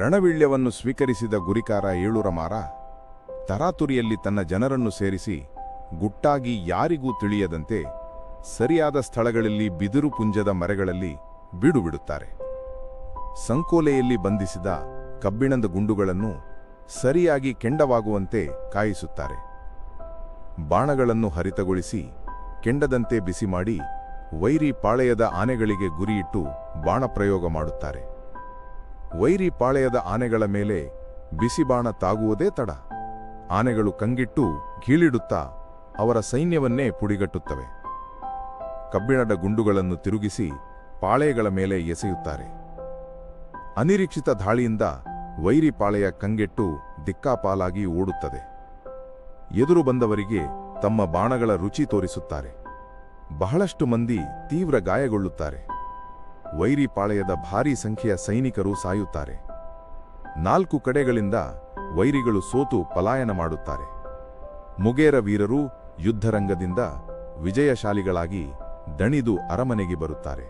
ರಣವೀಳ್ಯವನ್ನು ಸ್ವೀಕರಿಸಿದ ಗುರಿಕಾರ ಏಳುರಮಾರ ತರಾತುರಿಯಲ್ಲಿ ತನ್ನ ಜನರನ್ನು ಸೇರಿಸಿ ಗುಟ್ಟಾಗಿ ಯಾರಿಗೂ ತಿಳಿಯದಂತೆ ಸರಿಯಾದ ಸ್ಥಳಗಳಲ್ಲಿ ಬಿದಿರು ಪುಂಜದ ಮರೆಗಳಲ್ಲಿ ಬೀಡುಬಿಡುತ್ತಾರೆ. ಸಂಕೋಲೆಯಲ್ಲಿ ಬಂಧಿಸಿದ ಕಬ್ಬಿಣದ ಗುಂಡುಗಳನ್ನು ಸರಿಯಾಗಿ ಕೆಂಡವಾಗುವಂತೆ ಕಾಯಿಸುತ್ತಾರೆ. ಬಾಣಗಳನ್ನು ಹರಿತಗೊಳಿಸಿ ಕೆಂಡದಂತೆ ಬಿಸಿ ಮಾಡಿ ವೈರಿ ಪಾಳೆಯದ ಆನೆಗಳಿಗೆ ಗುರಿಯಿಟ್ಟು ಬಾಣ ಪ್ರಯೋಗ ಮಾಡುತ್ತಾರೆ. ವೈರಿ ಪಾಳೆಯದ ಆನೆಗಳ ಮೇಲೆ ಬಿಸಿಬಾಣ ತಾಗುವುದೇ ತಡ. ಆನೆಗಳು ಕಂಗಿಟ್ಟು ಗೀಳಿಡುತ್ತಾ ಅವರ ಸೈನ್ಯವನ್ನೇ ಪುಡಿಗಟ್ಟುತ್ತವೆ. ಕಬ್ಬಿಣದ ಗುಂಡುಗಳನ್ನು ತಿರುಗಿಸಿ ಪಾಳೆಯಗಳ ಮೇಲೆ ಎಸೆಯುತ್ತಾರೆ. ಅನಿರೀಕ್ಷಿತ ದಾಳಿಯಿಂದ ವೈರಿ ಪಾಳೆಯ ಕಂಗೆಟ್ಟು ದಿಕ್ಕಾಪಾಲಾಗಿ ಓಡುತ್ತದೆ. ಎದುರು ಬಂದವರಿಗೆ ತಮ್ಮ ಬಾಣಗಳ ರುಚಿ ತೋರಿಸುತ್ತಾರೆ. ಬಹಳಷ್ಟು ಮಂದಿ ತೀವ್ರ ಗಾಯಗೊಳ್ಳುತ್ತಾರೆ. ವೈರಿ ಪಾಳೆಯದ ಭಾರೀ ಸಂಖ್ಯೆಯ ಸೈನಿಕರು ಸಾಯುತ್ತಾರೆ. ನಾಲ್ಕು ಕಡೆಗಳಿಂದ ವೈರಿಗಳು ಸೋತು ಪಲಾಯನ ಮಾಡುತ್ತಾರೆ. ಮುಗೇರ ವೀರರು ಯುದ್ಧರಂಗದಿಂದ ವಿಜಯಶಾಲಿಗಳಾಗಿ ದಣಿದು ಅರಮನೆಗೆ ಬರುತ್ತಾರೆ.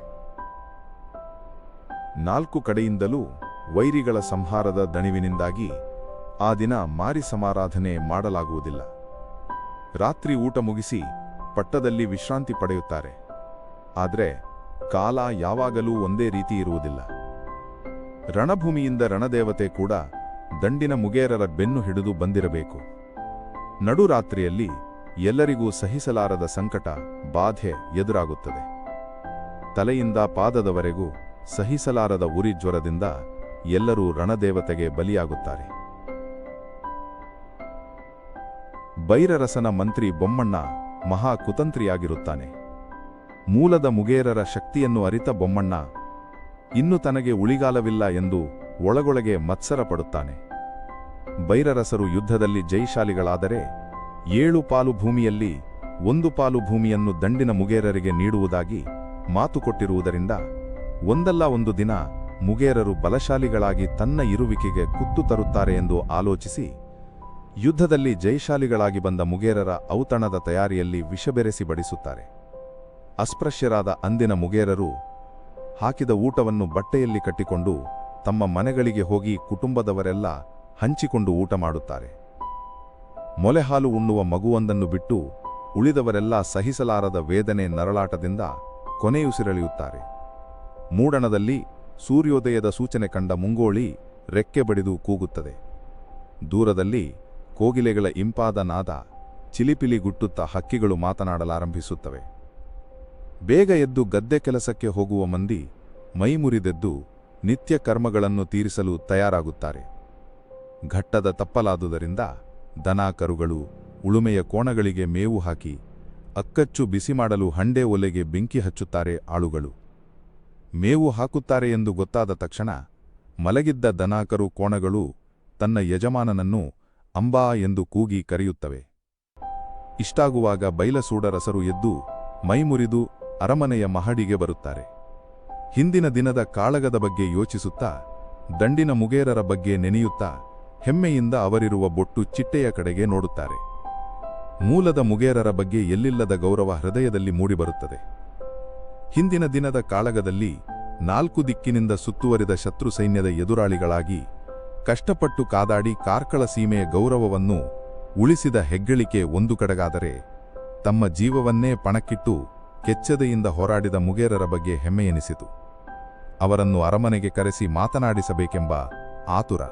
ನಾಲ್ಕು ಕಡೆಯಿಂದಲೂ ವೈರಿಗಳ ಸಂಹಾರದ ದಣಿವಿನಿಂದಾಗಿ ಆ ದಿನ ಮಾರಿ ಸಮಾರಾಧನೆ ಮಾಡಲಾಗುವುದಿಲ್ಲ. ರಾತ್ರಿ ಊಟ ಮುಗಿಸಿ ಪಟ್ಟದಲ್ಲಿ ವಿಶ್ರಾಂತಿ ಪಡೆಯುತ್ತಾರೆ. ಆದರೆ ಕಾಲ ಯಾವಾಗಲೂ ಒಂದೇ ರೀತಿ ಇರುವುದಿಲ್ಲ. ರಣಭೂಮಿಯಿಂದ ರಣದೇವತೆ ಕೂಡ ದಂಡಿನ ಮುಗೇರರ ಬೆನ್ನು ಹಿಡಿದು ಬಂದಿರಬೇಕು. ನಡುರಾತ್ರಿಯಲ್ಲಿ ಎಲ್ಲರಿಗೂ ಸಹಿಸಲಾರದ ಸಂಕಟ, ಬಾಧೆ ಎದುರಾಗುತ್ತದೆ. ತಲೆಯಿಂದ ಪಾದದವರೆಗೂ ಸಹಿಸಲಾರದ ಉರಿ ಜ್ವರದಿಂದ ಎಲ್ಲರೂ ರಣದೇವತೆಗೆ ಬಲಿಯಾಗುತ್ತಾರೆ. ಬೈರರಸನ ಮಂತ್ರಿ ಬೊಮ್ಮಣ್ಣ ಮಹಾ ಕುತಂತ್ರಿಯಾಗಿರುತ್ತಾನೆ ಮೂಲದ ಮುಗೇರರ ಶಕ್ತಿಯನ್ನು ಅರಿತ ಬೊಮ್ಮಣ್ಣ, ಇನ್ನು ತನಗೆ ಉಳಿಗಾಲವಿಲ್ಲ ಎಂದು ಒಳಗೊಳಗೆ ಮತ್ಸರ ಪಡುತ್ತಾನೆ ಬೈರರಸರು ಯುದ್ಧದಲ್ಲಿ ಜೈಶಾಲಿಗಳಾದರೆ ಏಳು ಪಾಲು ಭೂಮಿಯಲ್ಲಿ ಒಂದು ಪಾಲು ಭೂಮಿಯನ್ನು ದಂಡಿನ ಮುಗೇರರಿಗೆ ನೀಡುವುದಾಗಿ ಮಾತುಕೊಟ್ಟಿರುವುದರಿಂದ ಒಂದಲ್ಲ ಒಂದು ದಿನ ಮುಗೇರರು ಬಲಶಾಲಿಗಳಾಗಿ ತನ್ನ ಇರುವಿಕೆಗೆ ಕುತ್ತು ತರುತ್ತಾರೆ ಎಂದು ಆಲೋಚಿಸಿ ಯುದ್ಧದಲ್ಲಿ ಜೈಶಾಲಿಗಳಾಗಿ ಬಂದ ಮುಗೇರರ ಔತಣದ ತಯಾರಿಯಲ್ಲಿ ವಿಷಬೆರೆಸಿ ಬಡಿಸುತ್ತಾರೆ. ಅಸ್ಪೃಶ್ಯರಾದ ಅಂದಿನ ಮುಗೇರರು ಹಾಕಿದ ಊಟವನ್ನು ಬಟ್ಟೆಯಲ್ಲಿ ಕಟ್ಟಿಕೊಂಡು ತಮ್ಮ ಮನೆಗಳಿಗೆ ಹೋಗಿ ಕುಟುಂಬದವರೆಲ್ಲ ಹಂಚಿಕೊಂಡು ಊಟ ಮಾಡುತ್ತಾರೆ. ಮೊಲೆಹಾಲು ಉಣ್ಣುವ ಮಗುವೊಂದನ್ನು ಬಿಟ್ಟು ಉಳಿದವರೆಲ್ಲ ಸಹಿಸಲಾರದ ವೇದನೆ ನರಳಾಟದಿಂದ ಕೊನೆಯುಸಿರೆಳೆಯುತ್ತಾರೆ ಮೂಡಣದಲ್ಲಿ ಸೂರ್ಯೋದಯದ ಸೂಚನೆ ಕಂಡ ಮುಂಗೋಳಿ ರೆಕ್ಕೆ ಬಡಿದು ಕೂಗುತ್ತದೆ. ದೂರದಲ್ಲಿ ಕೋಗಿಲೆಗಳ ಇಂಪಾದ ನಾದ ಚಿಲಿಪಿಲಿ ಗುಟ್ಟುತ್ತ ಹಕ್ಕಿಗಳು ಮಾತನಾಡಲಾರಂಭಿಸುತ್ತವೆ. ಬೇಗ ಎದ್ದು ಗದ್ದೆ ಕೆಲಸಕ್ಕೆ ಹೋಗುವ ಮಂದಿ ಮೈಮುರಿದೆದ್ದು ನಿತ್ಯ ಕರ್ಮಗಳನ್ನು ತೀರಿಸಲು ತಯಾರಾಗುತ್ತಾರೆ. ಘಟ್ಟದ ತಪ್ಪಲಾದುದರಿಂದ ದನ ಕರುಗಳು ಉಳುಮೆಯ ಕೋಣಗಳಿಗೆ ಮೇವು ಹಾಕಿ ಅಕ್ಕಚ್ಚು ಬಿಸಿ ಮಾಡಲು ಹಂಡೆ ಒಲೆಗೆ ಬೆಂಕಿ ಹಚ್ಚುತ್ತಾರೆ ಆಳುಗಳು. ಮೇವು ಹಾಕುತ್ತಾರೆ ಎಂದು ಗೊತ್ತಾದ ತಕ್ಷಣ ಮಲಗಿದ್ದ ದನಾಕರು ಕೋಣಗಳು ತನ್ನ ಯಜಮಾನನನ್ನು ಅಂಬಾ ಎಂದು ಕೂಗಿ ಕರೆಯುತ್ತವೆ. ಇಷ್ಟಾಗುವಾಗ ಬೈಲಸೂಡರಸರು ಎದ್ದು ಮೈಮುರಿದು ಅರಮನೆಯ ಮಹಡಿಗೆ ಬರುತ್ತಾರೆ. ಹಿಂದಿನ ದಿನದ ಕಾಳಗದ ಬಗ್ಗೆ ಯೋಚಿಸುತ್ತಾ, ದಂಡಿನ ಮುಗೇರರ ಬಗ್ಗೆ ನೆನೆಯುತ್ತಾ, ಹೆಮ್ಮೆಯಿಂದ ಅವರಿರುವ ಬೊಟ್ಟು ಚಿಟ್ಟೆಯ ಕಡೆಗೆ ನೋಡುತ್ತಾರೆ. ಮೂಲದ ಮುಗೇರರ ಬಗ್ಗೆ ಎಲ್ಲಿಲ್ಲದ ಗೌರವ ಹೃದಯದಲ್ಲಿ ಮೂಡಿಬರುತ್ತದೆ. ಹಿಂದಿನ ದಿನದ ಕಾಳಗದಲ್ಲಿ ನಾಲ್ಕು ದಿಕ್ಕಿನಿಂದ ಸುತ್ತುವರಿದ ಶತ್ರು ಸೈನ್ಯದ ಎದುರಾಳಿಗಳಾಗಿ ಕಷ್ಟಪಟ್ಟು ಕಾದಾಡಿ ಕಾರ್ಕಳ ಸೀಮೆಯ ಗೌರವವನ್ನು ಉಳಿಸಿದ ಹೆಗ್ಗಳಿಕೆ ಒಂದು ಕಡೆಗಾದರೆ ತಮ್ಮ ಜೀವವನ್ನೇ ಪಣಕ್ಕಿಟ್ಟು ಕೆಚ್ಚದೆಯಿಂದ ಹೋರಾಡಿದ ಮುಗೇರರ ಬಗ್ಗೆ ಹೆಮ್ಮೆಯೆನಿಸಿತು. ಅವರನ್ನು ಅರಮನೆಗೆ ಕರೆಸಿ ಮಾತನಾಡಿಸಬೇಕೆಂಬ ಆತುರ.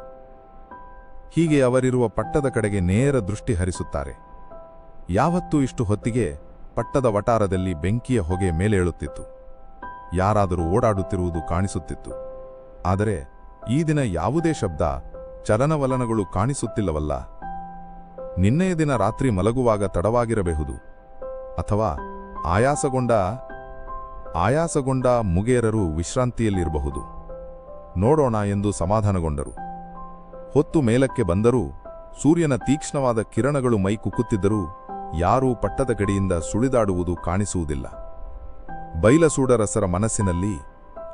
ಹೀಗೆ ಅವರಿರುವ ಪಟ್ಟದ ಕಡೆಗೆ ನೇರ ದೃಷ್ಟಿ ಹರಿಸುತ್ತಾರೆ. ಯಾವತ್ತೂ ಇಷ್ಟು ಹೊತ್ತಿಗೆ ಪಟ್ಟದ ವಟಾರದಲ್ಲಿ ಬೆಂಕಿಯ ಹೊಗೆ ಮೇಲೇಳುತ್ತಿತ್ತು. ಯಾರಾದರೂ ಓಡಾಡುತ್ತಿರುವುದು ಕಾಣಿಸುತ್ತಿತ್ತು. ಆದರೆ ಈ ದಿನ ಯಾವುದೇ ಶಬ್ದ, ಚಲನವಲನಗಳು ಕಾಣಿಸುತ್ತಿಲ್ಲವಲ್ಲ. ನಿನ್ನೆಯ ದಿನ ರಾತ್ರಿ ಮಲಗುವಾಗ ತಡವಾಗಿರಬಹುದು. ಅಥವಾ ಆಯಾಸಗೊಂಡ ಆಯಾಸಗೊಂಡ ಮುಗೇರರು ವಿಶ್ರಾಂತಿಯಲ್ಲಿರಬಹುದು. ನೋಡೋಣ ಎಂದು ಸಮಾಧಾನಗೊಂಡರು. ಹೊತ್ತು ಮೇಲಕ್ಕೆ ಬಂದರೂ, ಸೂರ್ಯನ ತೀಕ್ಷ್ಣವಾದ ಕಿರಣಗಳು ಮೈ ಕುಕ್ಕುತ್ತಿದ್ದರೂ, ಯಾರೂ ಪಟ್ಟದ ಕಡೆಯಿಂದ ಸುಳಿದಾಡುವುದು ಕಾಣಿಸುವುದಿಲ್ಲ. ಬೈಲಸೂಡರಸರ ಮನಸ್ಸಿನಲ್ಲಿ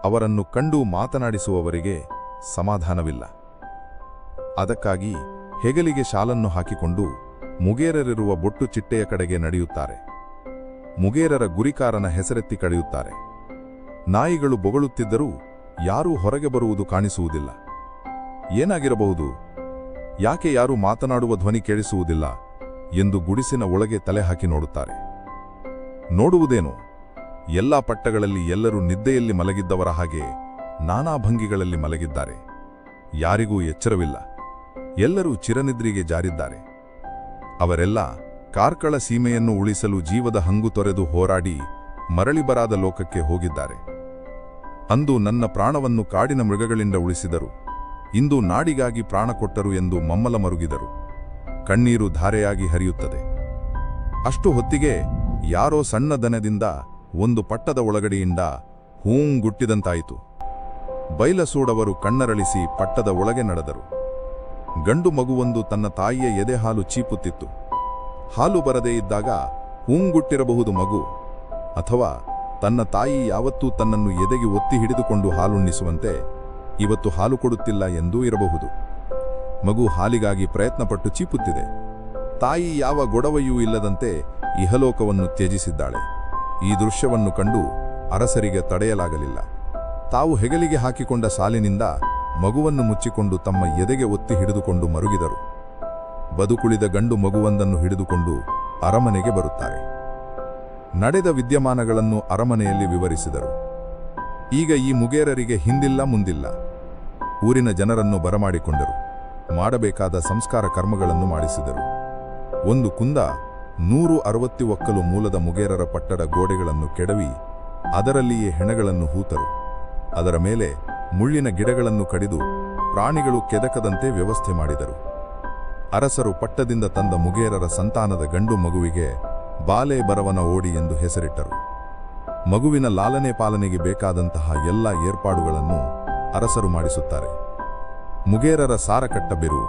ಅವರನ್ನು ಕಂಡು ಮಾತನಾಡಿಸುವವರಿಗೆ ಸಮಾಧಾನವಿಲ್ಲ. ಅದಕ್ಕಾಗಿ ಹೆಗಲಿಗೆ ಶಾಲನ್ನು ಹಾಕಿಕೊಂಡು ಮುಗೇರರಿರುವ ಬೊಟ್ಟು ಚಿಟ್ಟೆಯ ಕಡೆಗೆ ನಡೆಯುತ್ತಾರೆ. ಮುಗೇರರ ಗುರಿಕಾರನ ಹೆಸರೆತ್ತಿ ಕಳೆಯುತ್ತಾರೆ. ನಾಯಿಗಳು ಬೊಗಳುತ್ತಿದ್ದರೂ ಯಾರೂ ಹೊರಗೆ ಬರುವುದು ಕಾಣಿಸುವುದಿಲ್ಲ. ಏನಾಗಿರಬಹುದು? ಯಾಕೆ ಯಾರೂ ಮಾತನಾಡುವ ಧ್ವನಿ ಕೇಳಿಸುವುದಿಲ್ಲ ಎಂದು ಗುಡಿಸಿನ ಒಳಗೆ ತಲೆ ಹಾಕಿ ನೋಡುತ್ತಾರೆ. ನೋಡುವುದೇನು? ಎಲ್ಲಾ ಪಟ್ಟಗಳಲ್ಲಿ ಎಲ್ಲರೂ ನಿದ್ದೆಯಲ್ಲಿ ಮಲಗಿದ್ದವರ ಹಾಗೆ ನಾನಾ ಭಂಗಿಗಳಲ್ಲಿ ಮಲಗಿದ್ದಾರೆ. ಯಾರಿಗೂ ಎಚ್ಚರವಿಲ್ಲ. ಎಲ್ಲರೂ ಚಿರನಿದ್ರಿಗೆ ಜಾರಿದ್ದಾರೆ. ಅವರೆಲ್ಲ ಕಾರ್ಕಳ ಸೀಮೆಯನ್ನು ಉಳಿಸಲು ಜೀವದ ಹಂಗು ತೊರೆದು ಹೋರಾಡಿ ಮರಳಿ ಬರಾದ ಲೋಕಕ್ಕೆ ಹೋಗಿದ್ದಾರೆ. ಅಂದು ನನ್ನ ಪ್ರಾಣವನ್ನು ಕಾಡಿನ ಮೃಗಗಳಿಂದ ಉಳಿಸಿದರು. ಇಂದು ನಾಡಿಗಾಗಿ ಪ್ರಾಣ ಕೊಟ್ಟರು ಎಂದು ಮಮ್ಮಲ ಮರುಗಿದರು. ಕಣ್ಣೀರು ಧಾರೆಯಾಗಿ ಹರಿಯುತ್ತದೆ. ಅಷ್ಟು ಹೊತ್ತಿಗೆ ಯಾರೋ ಸಣ್ಣ ದನದಿಂದ ಒಂದು ಪಟ್ಟದ ಒಳಗಡೆಯಿಂದ ಹೂಂಗುಟ್ಟಿದಂತಾಯಿತು ಬೈಲಸೂಡವರು ಕಣ್ಣರಳಿಸಿ ಪಟ್ಟದ ಒಳಗೆ ನಡೆದರು. ಗಂಡು ಮಗುವೊಂದು ತನ್ನ ತಾಯಿಯ ಎದೆಹಾಲು ಚೀಪುತ್ತಿತ್ತು. ಹಾಲು ಬರದೇ ಇದ್ದಾಗ ಹೂಂಗುಟ್ಟಿರಬಹುದು ಮಗು, ಅಥವಾ ತನ್ನ ತಾಯಿ ಯಾವತ್ತೂ ತನ್ನನ್ನು ಎದೆಗೆ ಒತ್ತಿ ಹಿಡಿದುಕೊಂಡು ಹಾಲುಣ್ಣಿಸುವಂತೆ ಇವತ್ತು ಹಾಲು ಕೊಡುತ್ತಿಲ್ಲ ಎಂದೂ ಇರಬಹುದು. ಮಗು ಹಾಲಿಗಾಗಿ ಪ್ರಯತ್ನಪಟ್ಟು ಚೀಪುತ್ತಿದೆ. ತಾಯಿ ಯಾವ ಗೊಡವೆಯೂ ಇಲ್ಲದಂತೆ ಇಹಲೋಕವನ್ನು ತ್ಯಜಿಸಿದ್ದಾಳೆ. ಈ ದೃಶ್ಯವನ್ನು ಕಂಡು ಅರಸರಿಗೆ ತಡೆಯಲಾಗಲಿಲ್ಲ. ತಾವು ಹೆಗಲಿಗೆ ಹಾಕಿಕೊಂಡ ಸಾಲಿನಿಂದ ಮಗುವನ್ನು ಮುಚ್ಚಿಕೊಂಡು ತಮ್ಮ ಎದೆಗೆ ಒತ್ತಿ ಹಿಡಿದುಕೊಂಡು ಮರುಗಿದರು. ಬದುಕುಳಿದ ಗಂಡು ಮಗುವೊಂದನ್ನು ಹಿಡಿದುಕೊಂಡು ಅರಮನೆಗೆ ಬರುತ್ತಾರೆ. ನಡೆದ ವಿದ್ಯಮಾನಗಳನ್ನು ಅರಮನೆಯಲ್ಲಿ ವಿವರಿಸಿದರು. ಈಗ ಈ ಮುಗೇರರಿಗೆ ಹಿಂದಿಲ್ಲ ಮುಂದಿಲ್ಲ. ಊರಿನ ಜನರನ್ನು ಬರಮಾಡಿಕೊಂಡರು. ಮಾಡಬೇಕಾದ ಸಂಸ್ಕಾರ ಕರ್ಮಗಳನ್ನು ಮಾಡಿಸಿದರು. ಒಂದು ಕುಂದ ನೂರು ಅರವತ್ತಿ ಒಕ್ಕಲು ಮೂಲದ ಮುಗೇರರ ಪಟ್ಟಡ ಗೋಡೆಗಳನ್ನು ಕೆಡವಿ ಅದರಲ್ಲಿಯೇ ಹೆಣಗಳನ್ನು ಹೂತರು. ಅದರ ಮೇಲೆ ಮುಳ್ಳಿನ ಗಿಡಗಳನ್ನು ಕಡಿದು ಪ್ರಾಣಿಗಳು ಕೆದಕದಂತೆ ವ್ಯವಸ್ಥೆ ಮಾಡಿದರು. ಅರಸರು ಪಟ್ಟದಿಂದ ತಂದ ಮುಗೇರರ ಸಂತಾನದ ಗಂಡು ಮಗುವಿಗೆ ಬಾಲೆ ಬರವನ ಓಡಿ ಎಂದು ಹೆಸರಿಟ್ಟರು. ಮಗುವಿನ ಲಾಲನೆ ಪಾಲನೆಗೆ ಬೇಕಾದಂತಹ ಎಲ್ಲ ಏರ್ಪಾಡುಗಳನ್ನು ಅರಸರು ಮಾಡಿಸುತ್ತಾರೆ. ಮುಗೇರರ ಸಾರಕಟ್ಟ ಬಿರು,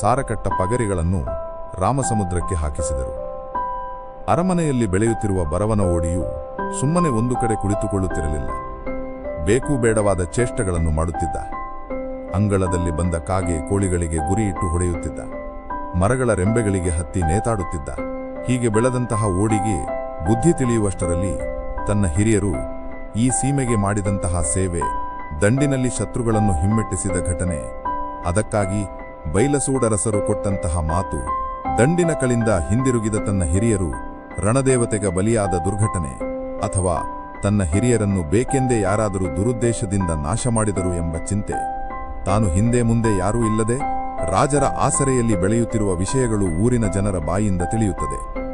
ಸಾರಕಟ್ಟ ಪಗರಿಗಳನ್ನು ರಾಮಸಮುದ್ರಕ್ಕೆ ಹಾಕಿಸಿದರು. ಅರಮನೆಯಲ್ಲಿ ಬೆಳೆಯುತ್ತಿರುವ ಬರವನ ಓಡಿಯು ಸುಮ್ಮನೆ ಒಂದು ಕಡೆ ಕುಳಿತುಕೊಳ್ಳುತ್ತಿರಲಿಲ್ಲ. ಬೇಕು ಬೇಡವಾದ ಚೇಷ್ಟಗಳನ್ನು ಮಾಡುತ್ತಿದ್ದ. ಅಂಗಳದಲ್ಲಿ ಬಂದ ಕಾಗೆ ಕೋಳಿಗಳಿಗೆ ಗುರಿಯಿಟ್ಟು ಹೊಡೆಯುತ್ತಿದ್ದ. ಮರಗಳ ರೆಂಬೆಗಳಿಗೆ ಹತ್ತಿ ನೇತಾಡುತ್ತಿದ್ದ. ಹೀಗೆ ಬೆಳೆದಂತಹ ಓಡಿಗೆ ಬುದ್ಧಿ ತಿಳಿಯುವಷ್ಟರಲ್ಲಿ ತನ್ನ ಹಿರಿಯರು ಈ ಸೀಮೆಗೆ ಮಾಡಿದಂತಹ ಸೇವೆ, ದಂಡಿನಲ್ಲಿ ಶತ್ರುಗಳನ್ನು ಹಿಮ್ಮೆಟ್ಟಿಸಿದ ಘಟನೆ, ಅದಕ್ಕಾಗಿ ಬೈಲಸೂಡರಸರು ಕೊಟ್ಟಂತಹ ಮಾತು, ದಂಡಿನ ಕಳಿಂದ ಹಿಂದಿರುಗಿದ ತನ್ನ ಹಿರಿಯರು ರಣದೇವತೆಗೆ ಬಲಿಯಾದ ದುರ್ಘಟನೆ ಅಥವಾ ತನ್ನ ಹಿರಿಯರನ್ನು ಬೇಕೆಂದೇ ಯಾರಾದರೂ ದುರುದ್ದೇಶದಿಂದ ನಾಶ ಮಾಡಿದರು ಎಂಬ ಚಿಂತೆ ತಾನು ಹಿಂದೆ ಮುಂದೆ ಯಾರೂ ಇಲ್ಲದೆ ರಾಜರ ಆಸರೆಯಲ್ಲಿ ಬೆಳೆಯುತ್ತಿರುವ ವಿಷಯಗಳು ಊರಿನ ಜನರ ಬಾಯಿಂದ ತಿಳಿಯುತ್ತದೆ.